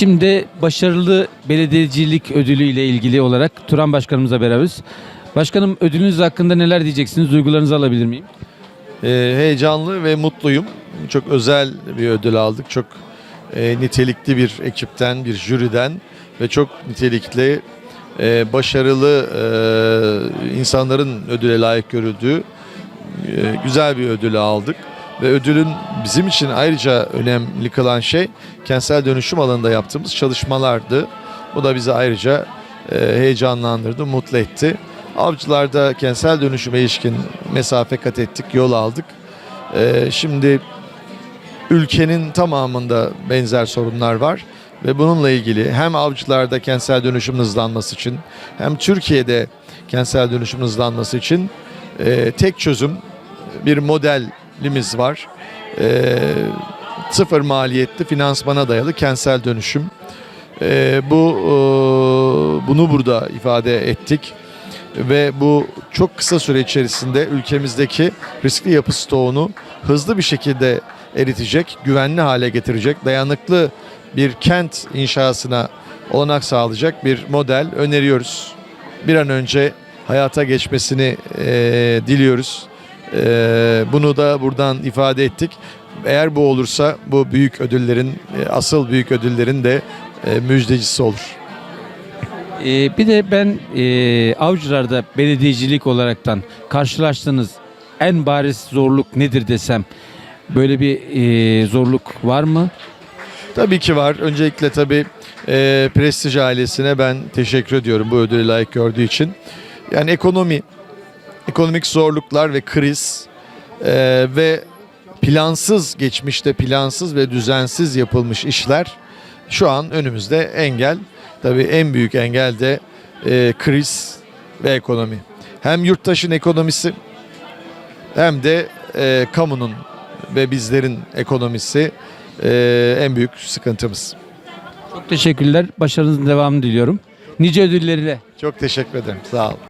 Şimdi başarılı belediyecilik ödülü ile ilgili olarak Turan Başkanımızla beraberiz. Başkanım ödülünüz hakkında neler diyeceksiniz? Duygularınızı alabilir miyim? Ee, heyecanlı ve mutluyum. Çok özel bir ödül aldık. Çok e, nitelikli bir ekipten, bir jüriden ve çok nitelikli, e, başarılı e, insanların ödüle layık görüldüğü güzel bir ödülü aldık. Ve ödülün bizim için ayrıca önemli kılan şey kentsel dönüşüm alanında yaptığımız çalışmalardı. Bu da bizi ayrıca e, heyecanlandırdı, mutlu etti. Avcılarda kentsel dönüşüme ilişkin mesafe kat ettik, yol aldık. Ee, şimdi ülkenin tamamında benzer sorunlar var ve bununla ilgili hem avcılarda kentsel dönüşüm hızlanması için hem Türkiye'de kentsel dönüşüm hızlanması için e, tek çözüm bir modelimiz var. E, sıfır maliyetli finansmana dayalı kentsel dönüşüm. E, bu e, bunu burada ifade ettik ve bu çok kısa süre içerisinde ülkemizdeki riskli yapı stoğunu hızlı bir şekilde eritecek, güvenli hale getirecek, dayanıklı bir kent inşasına olanak sağlayacak bir model öneriyoruz. Bir an önce hayata geçmesini eee, diliyoruz. Eee, bunu da buradan ifade ettik. Eğer bu olursa bu büyük ödüllerin, e, asıl büyük ödüllerin de e, müjdecisi olur. Ee, bir de ben e, Avcılar'da belediyecilik olaraktan karşılaştığınız en bariz zorluk nedir desem böyle bir e, zorluk var mı? Tabii ki var. Öncelikle tabii e, Prestij ailesine ben teşekkür ediyorum bu ödülü layık gördüğü için. Yani ekonomi, ekonomik zorluklar ve kriz e, ve plansız, geçmişte plansız ve düzensiz yapılmış işler şu an önümüzde engel. Tabii en büyük engel de e, kriz ve ekonomi. Hem yurttaşın ekonomisi hem de e, kamunun ve bizlerin ekonomisi e, en büyük sıkıntımız. Çok teşekkürler. Başarınızın devamını diliyorum. Nice ödülleriyle. Çok teşekkür ederim. Sağ olun.